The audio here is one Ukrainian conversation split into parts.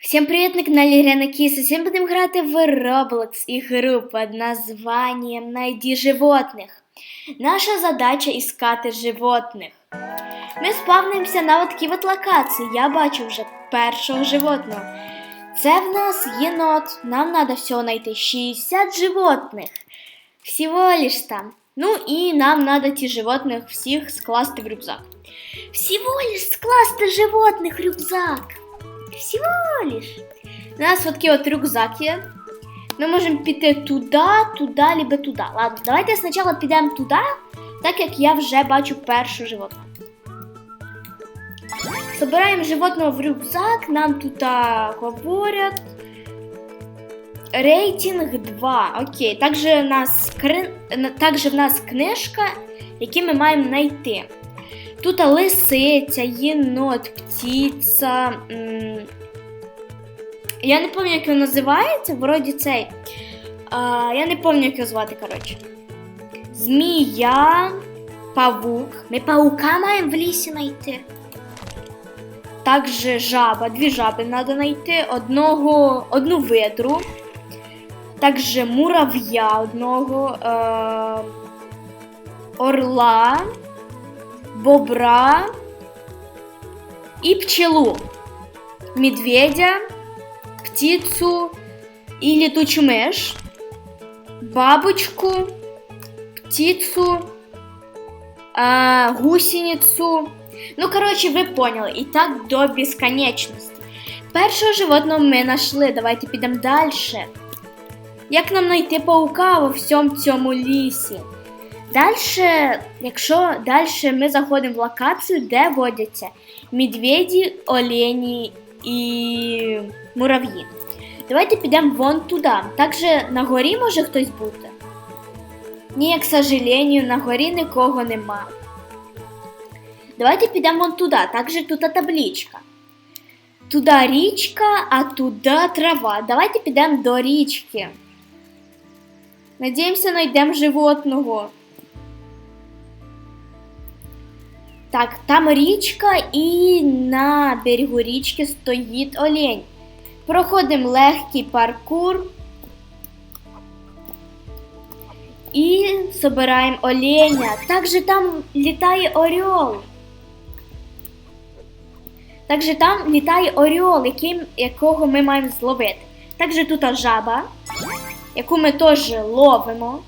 Всем привет, на канале Ирена Киса. Сегодня будем играть в Roblox игру под названием «Найди животных». Наша задача искати животних. Ми спавнимося на такій от локації. Я бачу вже першого животного. Це в нас єнот. Нам треба всього знайти 60 животних. Всього лиш там. Ну і нам треба ті животних всіх скласти в рюкзак. Всего лиш скласти животних в рюкзак. Всего лиш. У нас вот такий от рюкзак є. Ми можемо піти туди, туди, либо туди. Ладно, давайте спочатку підемо туди, так як я вже бачу першу животного. Собираємо животного в рюкзак, нам тут говорять. Рейтинг 2. Окей. Також нас. Також в нас книжка, яку ми маємо знайти. Тут лисиця, єнот, птиця. Я не пам'ятаю, як він називається, вроді цей. А, я не пам'ятаю, як його звати, коротше. Змія, павук. Ми паука маємо в лісі знайти. Також жаба, дві жаби треба знайти, одного, одну видру. Також мурав'я одного, е, орла, бобра і пчелу, медведя, птицю і літучу миш, бабочку, птицю, е, гусеницю. Ну, коротше, ви поняли. І так до безконечності. Першого животного ми знайшли. Давайте підемо далі. Як нам знайти паука во всьому цьому лісі? Далі, якщо далі ми заходимо в локацію, де водяться медведі, олені і мурав'ї. Давайте підемо вон туди. Також на горі може хтось бути. Ні, к сожалению, на горі нікого нема. Давайте підемо вон туди. Також тут табличка. Туди річка, а туди трава. Давайте підемо до річки. Надіємося, знайдемо животного. Так, там річка і на берегу річки стоїть олень. Проходимо легкий паркур і збираємо оленя. Також там літає орел. Також там літає орел, яким, якого ми маємо зловити. Також тут жаба, яку ми теж ловимо.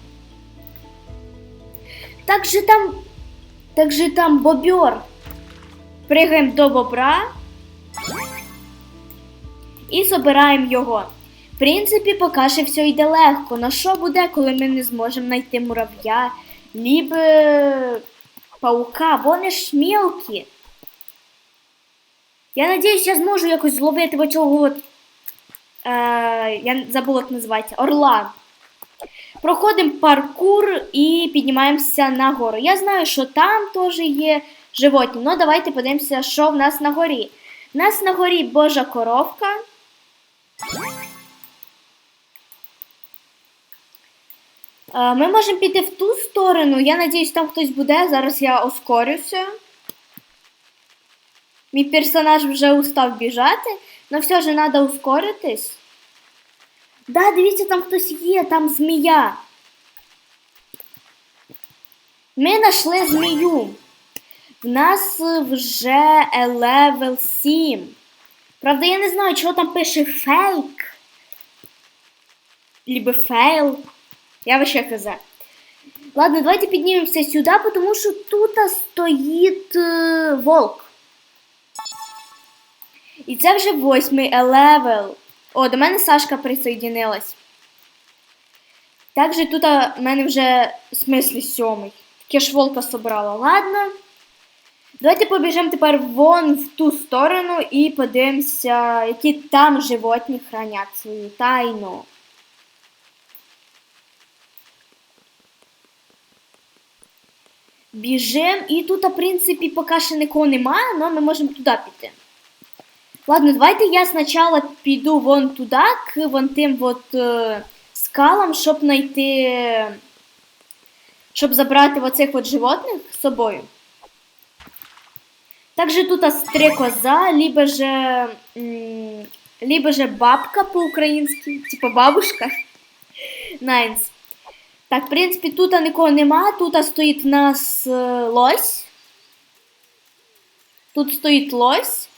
Також там також там бобер. Пригаємо до бобра і збираємо його. В принципі, поки що все йде легко. На що буде, коли ми не зможемо знайти мурав'я, лібо паука, вони ж мілкі. Я надіюсь, я зможу якось зловити оцього от, е, я забула, як називається, орла. Проходимо паркур і піднімаємося на гору. Я знаю, що там теж є животні. Ну, давайте подивимося, що в нас на горі. У нас на горі Божа коровка. Е, Ми можемо піти в ту сторону. Я надіюсь, там хтось буде. Зараз я ускорюся. Мій персонаж вже устав біжати, але все ж треба ускоритись. Да, дивіться, там хтось є, там змія. Ми знайшли змію. В нас вже левел 7. Правда, я не знаю, чого там пише фейк. Либо фейл. Я вообще хз. Ладно, давайте піднімемося сюди, тому що тут стоїть е, волк. І це вже восьмий левел. О, до мене Сашка присоединилась. Також тут в мене вже в смислі сьомий. Таке ж волка собрала. Ладно. Давайте побіжимо тепер вон в ту сторону і подивимося, які там животні хранять свою тайну. Біжимо і тут, в принципі, поки ще нікого немає, але ми можемо туди піти. Ладно, давайте я спочатку піду вон туди, к вон тим от е, скалам, щоб знайти. Щоб забрати оцих от животних з собою. Также тут три коза, либо же либо же бабка по-українськи, типа бабушка. Найнс. Так, в принципі, тут нікого нема. Тут стоїть в нас е, лось. Тут стоїть лось.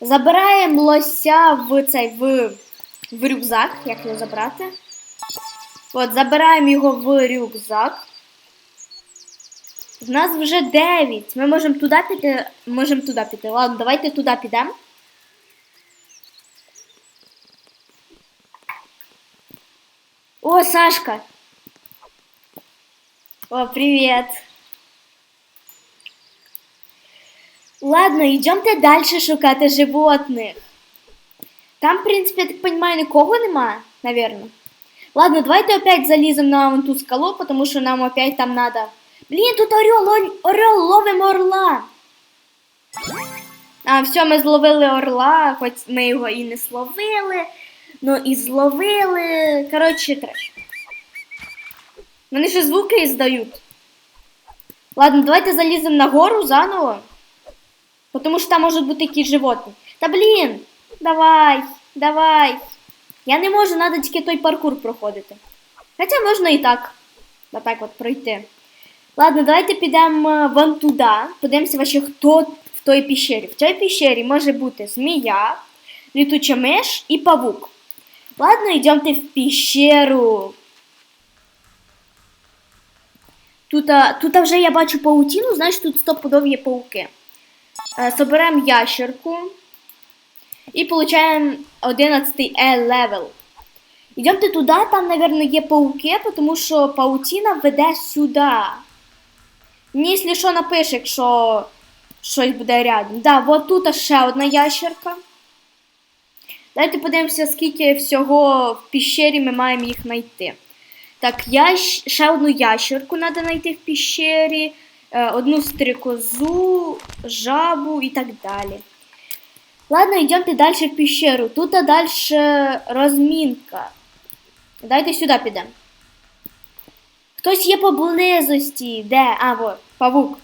Забираємо лося в цей в, в рюкзак. Як його забрати? От, забираємо його в рюкзак. В нас вже 9. Ми можемо туди піти. Можемо туди піти. Ладно, давайте туди підемо. О, Сашка! О, привет! Ладно, йдемте далі шукати животних. Там, в принципі, я так понимаю, нікого нема, наверное. Ладно, давайте опять заліземо на ту скалу, потому що нам опять там надо. Блін, тут орел, орел, ловимо орла. А, все, ми зловили орла, хоч ми його і не словили, ну і зловили. Коротше, треш. Вони ще звуки здають. Ладно, давайте заліземо на гору заново. Потому що там можуть бути якісь животні. Та блін, давай, давай. Я не можу, треба тільки той паркур проходити. Хоча можна і так. Отак от пройти. Ладно, давайте підемо е, вон туди. Подивимося, вообще, хто в той піщері. В цій піщері може бути змія, літуча миш і павук. Ладно, йдемте в піщеру. Тут, а, тут вже я бачу паутину, значить тут стопудов є пауки. Е, Соберемо ящерку. І получаємо 11 E левел. Йдемте туди, там, мабуть, є пауки, тому що паутина веде сюди. Мені, якщо що, напише, якщо щось буде рядом. Да, от тут ще одна ящерка. Давайте подивимося, скільки всього в піщері ми маємо їх знайти. Так, я ще одну ящерку треба знайти в піщері, одну стрикозу, жабу і так далі. Ладно, йдемте далі в піщеру. Тут далі розмінка. Дайте сюди підемо. Хтось є поблизості. Де? А, вот, павук.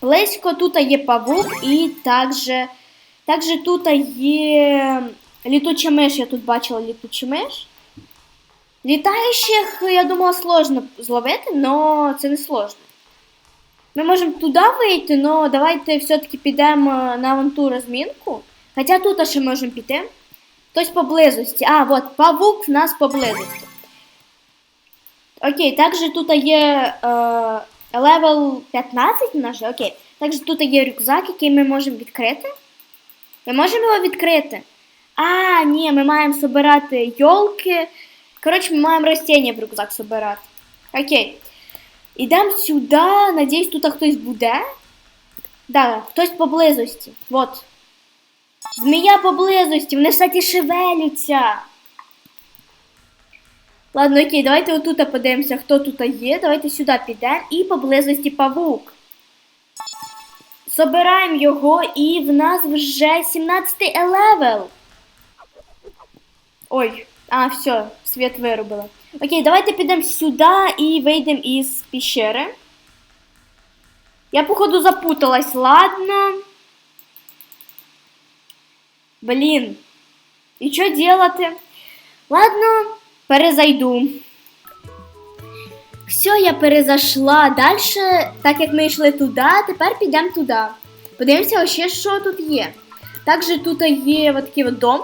Близько тут є павук і також, також тут є літуча миш. Я тут бачила літучу миш. Літаючих, я думала, сложно зловити, але це не сложно. Ми можемо туди вийти, але давайте все-таки підемо на вон ту розмінку. Хоча тут ще можемо піти. Хтось поблизості. А, от, павук в нас поблизості. Окей, також тут є е, левел 15 наш, окей. Також тут є рюкзак, який ми можемо відкрити. Ми можемо його відкрити. А, ні, ми маємо збирати йолки. Коротше, ми маємо ростіння в рюкзак збирати. Окей. Ідемо сюди. Надіюсь, тут хтось буде. Да, хтось поблизості. Вот. Змія поблизості, вони, кстати, шевеляться. Ладно, окей, давайте отут подивимося, хто тут є. Давайте сюди підемо. І поблизості павук. Собираємо його, і в нас вже 17 левел. Ой, а, все, світ виробила. Окей, давайте підемо сюди і вийдемо із піщери. Я, походу, запуталась, ладно. Блін. І що делати? Ладно, перезайду. Все, я перезайшла. Далі, так як ми йшли туди, тепер підемо туди. Подивимося, ще що тут є. Також тут є от такий от дом.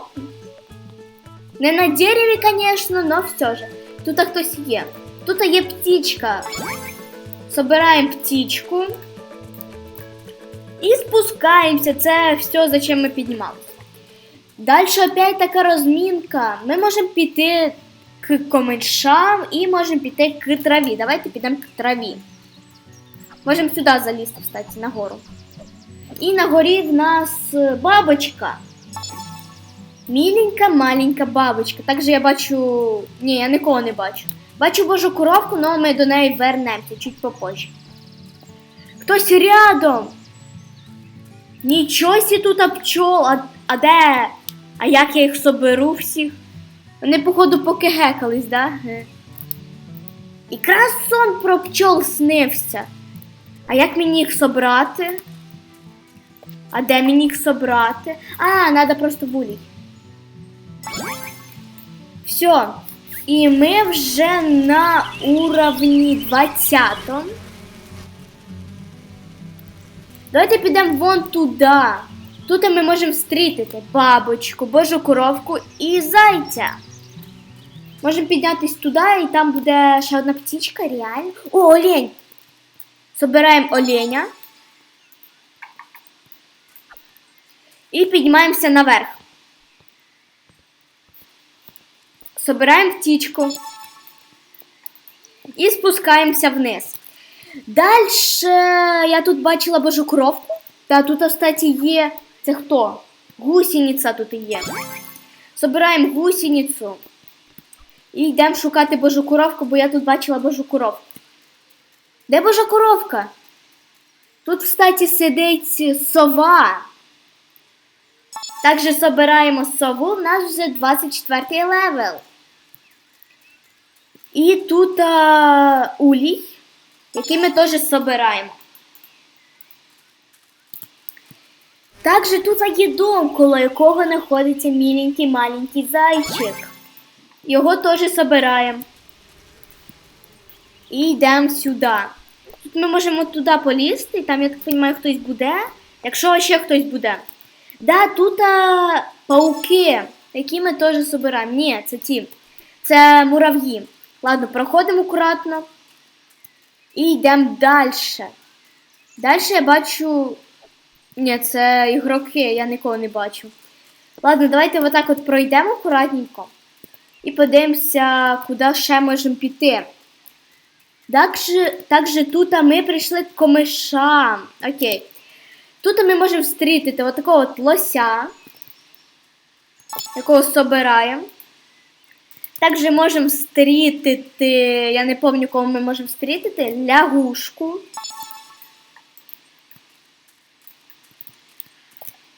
Не на дереві, звісно, але все ж. Тут хтось є. Тут є птічка. Собираємо птічку. І спускаємося. Це все, за чим ми піднімалися. Далі опять така розмінка. Ми можемо піти к комишам і можемо піти к траві. Давайте підемо к траві. Можемо сюди залізти, кстати, на гору. І на горі в нас бабочка. Міленька маленька бабочка. Також я бачу. Ні, я нікого не бачу. Бачу божу коровку, але ми до неї вернемося чуть попозже. Хтось рядом. Нічого сі тут пчол, а, а де? А як я їх соберу всіх? Вони, походу, поки гекались, да? Якраз сон про пчол снився. А як мені їх собрати? А де мені їх собрати? А, треба просто вулій. Все. І ми вже на уровні 20. Давайте підемо вон туди. Тут ми можемо встрітити бабочку, божу коровку і зайця. Можемо піднятися туди, і там буде ще одна птічка, реально. О, олень! Собираємо оленя. І піднімаємося наверх. Собираємо птічку. І спускаємося вниз. Дальше я тут бачила божу коровку. Та тут, кстати, є. Це хто? Гусениця тут є. Собираємо гусеницю. І йдемо шукати божу коровку, бо я тут бачила божу коровку. Де божа коровка? Тут, кстати, сидить сова. Також собираємо сову, в нас вже 24 левел. І тут а, улій, який ми теж собираємо. Також тут є дом, коло якого знаходиться міленький маленький зайчик. Його теж собираємо. І йдемо сюди. Тут ми можемо туди полізти, там, я так розумію, хтось буде. Якщо ще хтось буде. Да, тут а, пауки, які ми теж собираємо. Ні, це ті. Це мурав'ї. Ладно, проходимо акуратно. І йдемо далі. Далі я бачу. Ні, це ігроки, я нікого не бачу. Ладно, давайте отак от пройдемо акуратненько. І подивимося, куди ще можемо піти. Також тут ми прийшли к комишам. Окей. Тут ми можемо встрітити от такого от лося, якого собираємо. Також можемо встрітити, я не пам'ятаю, кого ми можемо встрітити, лягушку.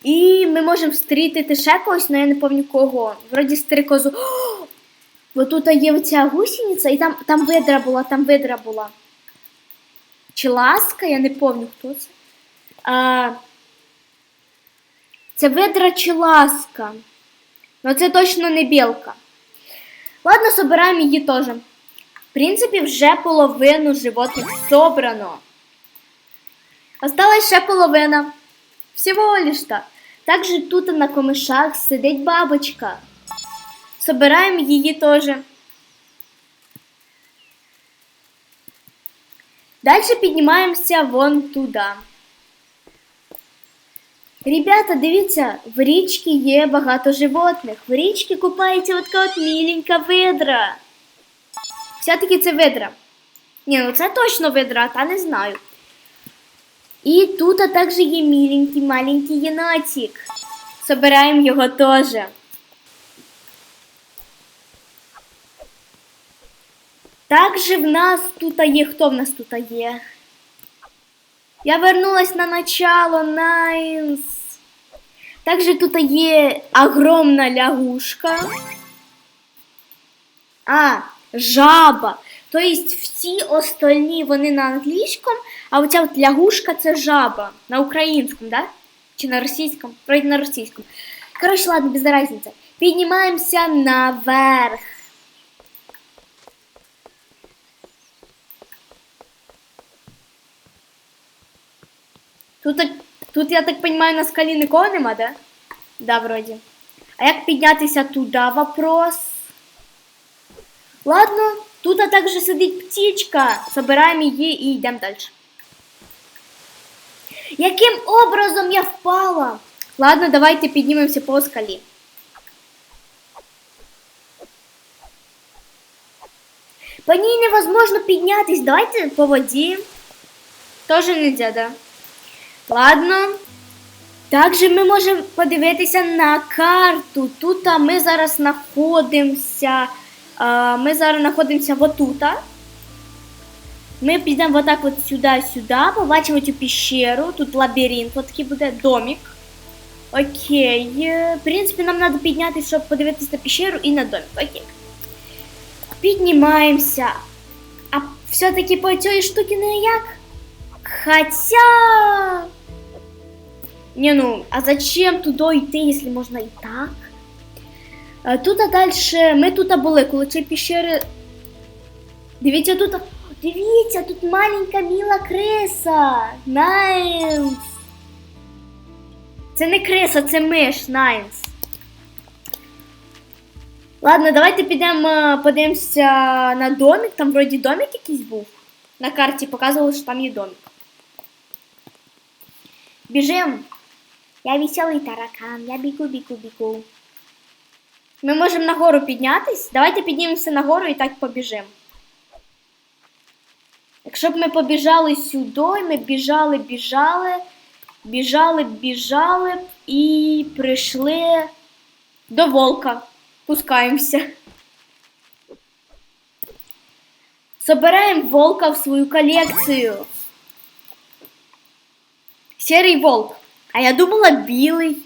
І ми можемо встрітити ще когось, але я не пам'ятаю кого. Вроді стрикозу. Бо тут є оця гусениця, і там там видра була, там видра була. Чи ласка, я не пам'ятаю, хто це. А, Це видра чи ласка. Ну це точно не білка. Ладно, собираємо її теж. В принципі, вже половину животних собрано. Осталась ще половина. Всього лиш так. Також тут на комишах сидить бабочка. Собираємо її теж. Далі піднімаємося вон туди. Ребята, дивіться, в річці є багато животних. В річці купається от така от міленька видра. Все-таки це видра. Ні, ну це точно видра, та не знаю. І тут а також є міленький маленький єнотик. Собираємо його теж. Також в нас тут є. Хто в нас тут є? Я вернулась на начало, найс. Також тут є огромна лягушка. А, жаба. Тобто всі остальні вони на англійському, а оця от лягушка це жаба. На українському, да? Чи на російському? Вроде на російському. Коротше, ладно, без разницы. Піднімаємося наверх. Тут, тут, я так понимаю, на скалі нікого нема, да? Да, вроді. А як піднятися туди вопрос? Ладно, тут також сидить птичка. Собираємо її і йдемо далі. Яким образом я впала? Ладно, давайте піднімемося по скалі. По ній невозможно піднятись. Давайте по воді. Тоже нельзя, да? Ладно. Також ми можемо подивитися на карту. Тут ми зараз знаходимося. Ми зараз знаходимося отут. Ми підемо отак от сюди-сюди, побачимо цю піщеру. Тут лабіринт, такий буде домик. Окей. В принципі, нам треба піднятися, щоб подивитися на піщеру і на домик. Окей. Піднімаємося. А все-таки по цій штуці не як? Хотя... Не, ну, а зачем туда идти, если можно и так? Е, Тут а далі ми тут були, коли ці піщери. Дивіться, тут. Дивіться, тут маленька міла криса. Найнс. Це не криса, це миш, Найнс. Ладно, давайте підемо е, подивимося на домик. Там вроді домик якийсь був. На карті показували, що там є домик. Біжим. Я веселий таракан, я біку. Ми можемо нагору піднятись. Давайте піднімемося нагору і так побіжимо. Якщо б ми побіжали сюди, ми біжали, біжали, біжали, біжали і прийшли до волка. Пускаємося. Собираємо волка в свою колекцію. Серий волк. А я думала білий.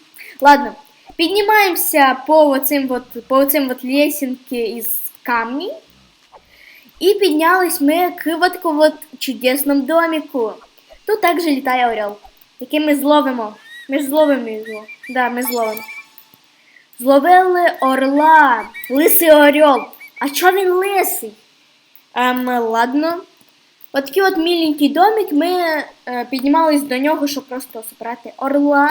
Ладно, піднімаємося по вот, по оцим вот лесенки із камней. І піднялись ми к вот вот чудесному домику. Тут також літає орел, який ми зловимо. Ми зловимо його. Да, ми зловимо. Зловили орла, лисий орел. А чо він лисий? Ем, ладно. От от міленький домик, ми е, піднімались до нього, щоб просто собрати орла.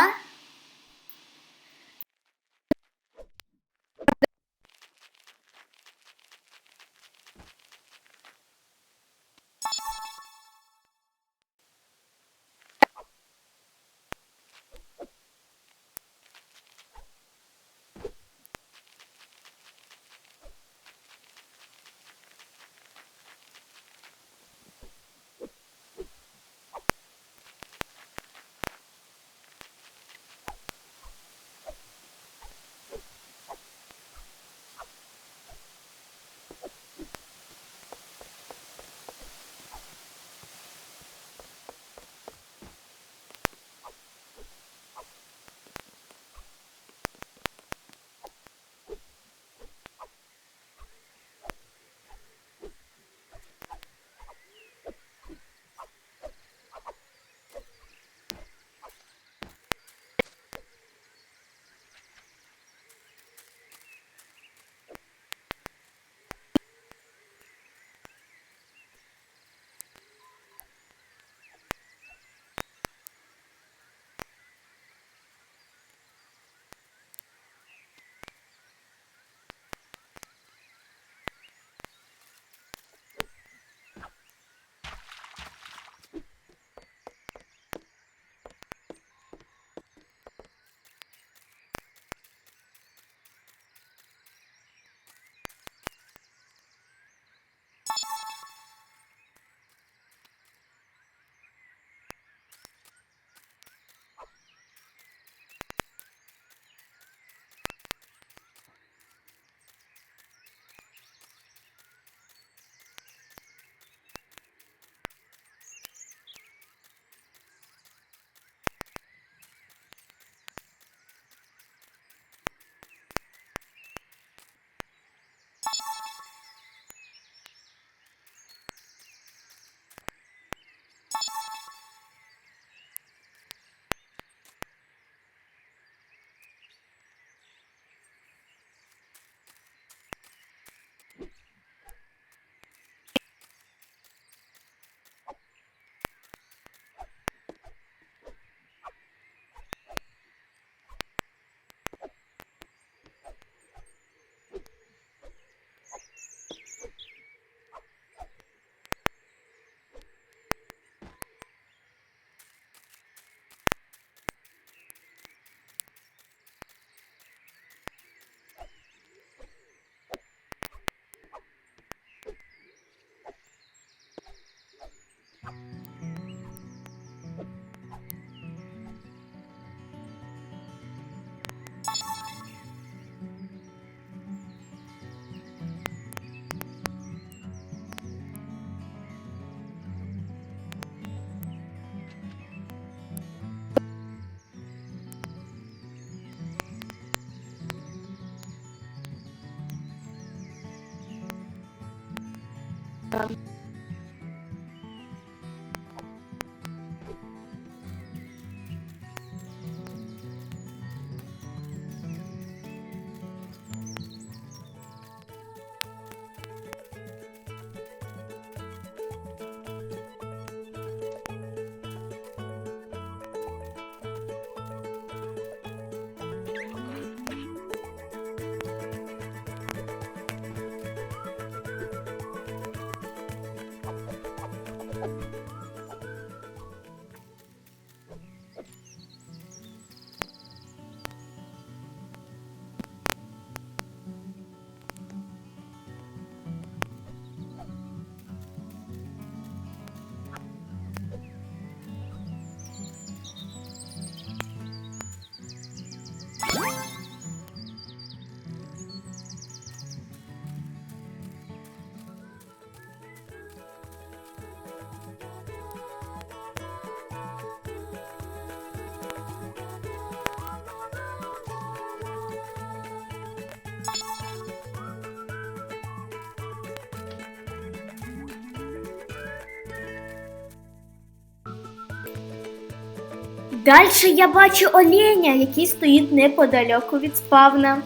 Далі я бачу оленя, який стоїть неподалеку від спавна.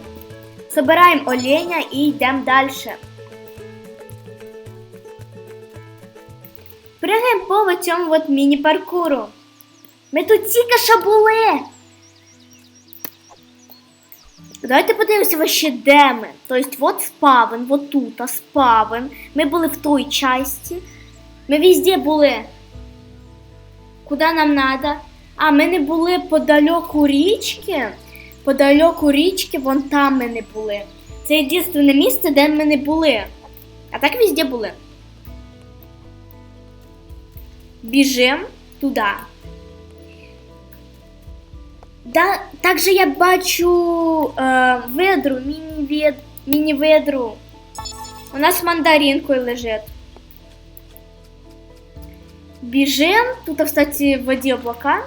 Собираємо оленя і йдемо далі. Пригаємо по цьому от міні-паркуру. Ми тут тільки що були. Давайте подивимося вообще, де ми. Тобто, от спавен, от тут а спавен. Ми були в той часті. Ми везде були. Куди нам треба? А, ми не були подалеку річки. Подалеку річки, вон там ми не були. Це єдине місце, де ми не були. А так везде були. Біжим туди. Да, також я бачу е, ведру, міні-вед, міні-ведру. У нас мандаринкою лежить. Біжим. Тут, кстати, в воді облака.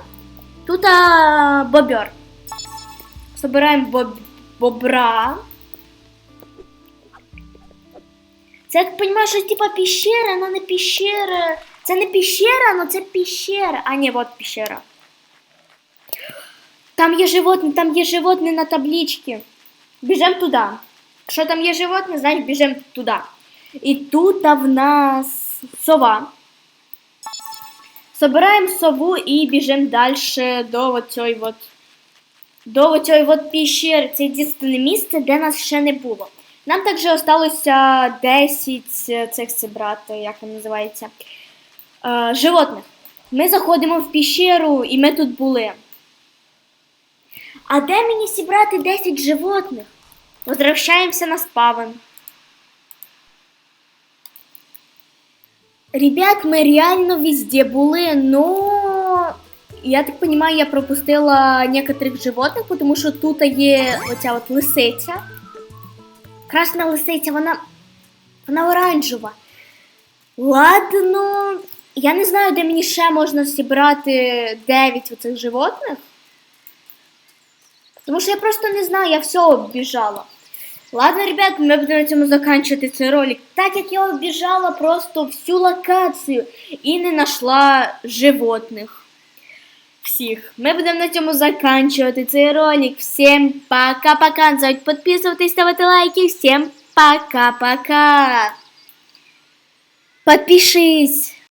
Тут а, бобер. Собираємо боб... бобра. Це, я так розумію, що типа піщера, але не піщера. Це не піщера, але це піщера. А, ні, от піщера. Там є животне, там є животне на табличці. Біжимо туди. Якщо там є животне, значить біжимо туди. І тут в нас сова. Собираємо сову і біжимо далі до оцьої от, до оцьої от піщери. Це єдине місце, де нас ще не було. Нам також залишилося 10 цих зібрати, як він називається, е, животних. Ми заходимо в піщеру і ми тут були. А де мені зібрати 10 животних? Возвращаємося на спавен. Ребят, ми реально везде були, но я так понимаю, я пропустила некоторых животних, тому що тут є оця от лисиця. Красна лисиця, вона, вона оранжева. Ладно, я не знаю, де мені ще можна зібрати 9 оцих животних. Тому що я просто не знаю, я все оббіжала. Ладно, ребят, ми будемо на цьому закінчувати цей ролик. Так як я оббіжала просто всю локацію і не знайшла животних. Всіх. Ми будемо на цьому закінчувати цей ролик. Всім пока-пока. Не забудь підписуватись, ставити лайки. Всім пока-пока. Подпишись.